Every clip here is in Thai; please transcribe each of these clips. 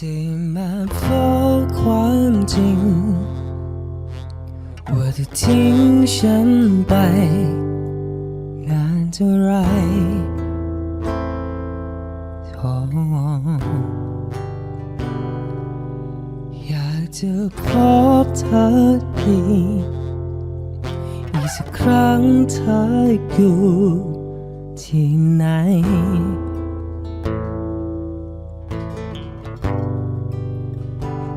ที่มาพบความจริง ว่าเธอทิ้งฉันไป นานเท่าไรโอ้อยากจะพบเธอเพีอีกสักครั้งเธออยู่ที่ไหน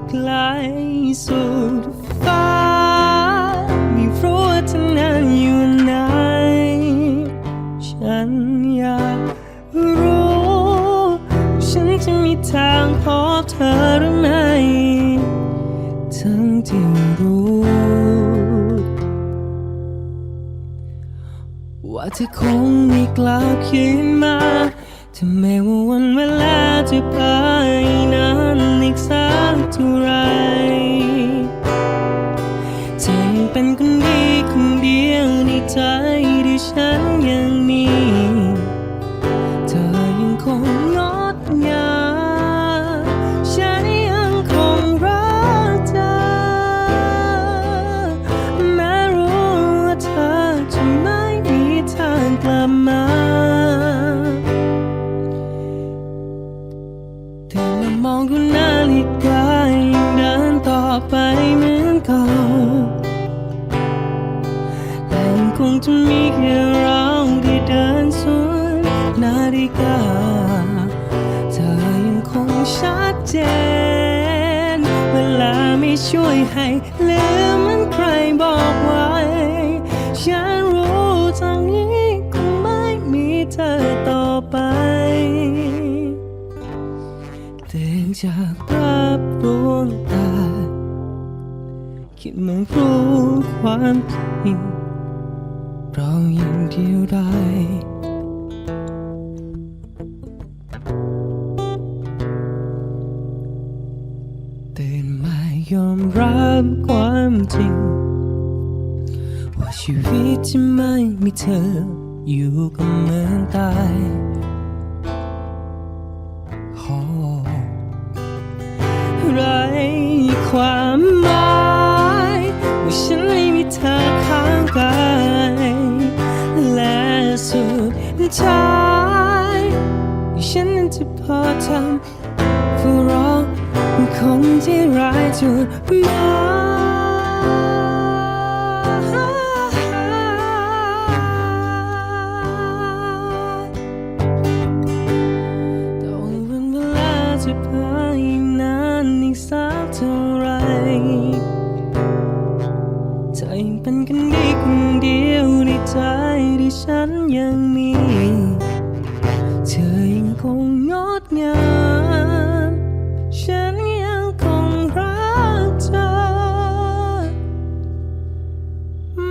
ไกลสุดฟ้า ไม่รู้ว่าเธอนั้นอยู่ไหน ฉันอยากรู้ ฉันจะมีทางพบเธอหรือไม่ ทั้งที่รู้ ว่าเธอคงไม่กลับคืนมาถึงแม้ว่าวันเวลาจะผ่าน ย จะมีแค่เราที่เดินสวนนาฬิกา เธอยังคงชัดเจน เวลาไม่ช่วยให้ลืมมันใครบอกไว้ ฉันรู้ทางนี้คงไม่มีเธอต่อไปเตือนจากรับรู้ตาคิดเหมันรู้ความจริง รายังเดียวได้ตื่นมายอมรับความจริง ว่าชีวิตที่ไม่มีเธอ อยู่ก็เหมือนตายโอ้ไรความ ท้ายฉันนั้นจะพอทำผู้ร้องคนที่ร้ายจุดหมากแต่วันเวลาจะผ่านนานอีกสักเท่าไรเธอยังเป็นคนดี งคงงดงาม ฉันยังคงรักเธอ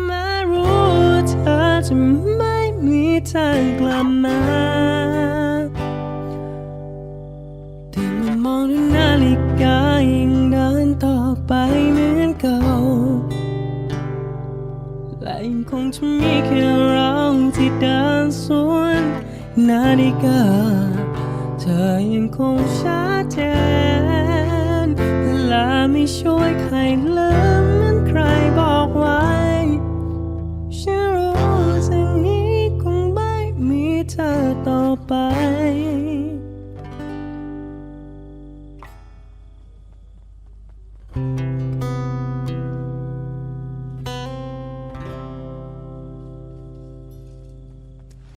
แม้รู้เธอจะไม่มีทางกลับมาแต่มามองดูนาฬิกายังเดินต่อไปเหมือนเก่าและยังคงจะมีแค่เราที่เดินสวนนาฬิกา ธอยังคงชัดเจนเวลาไม่ช่วยใครเลย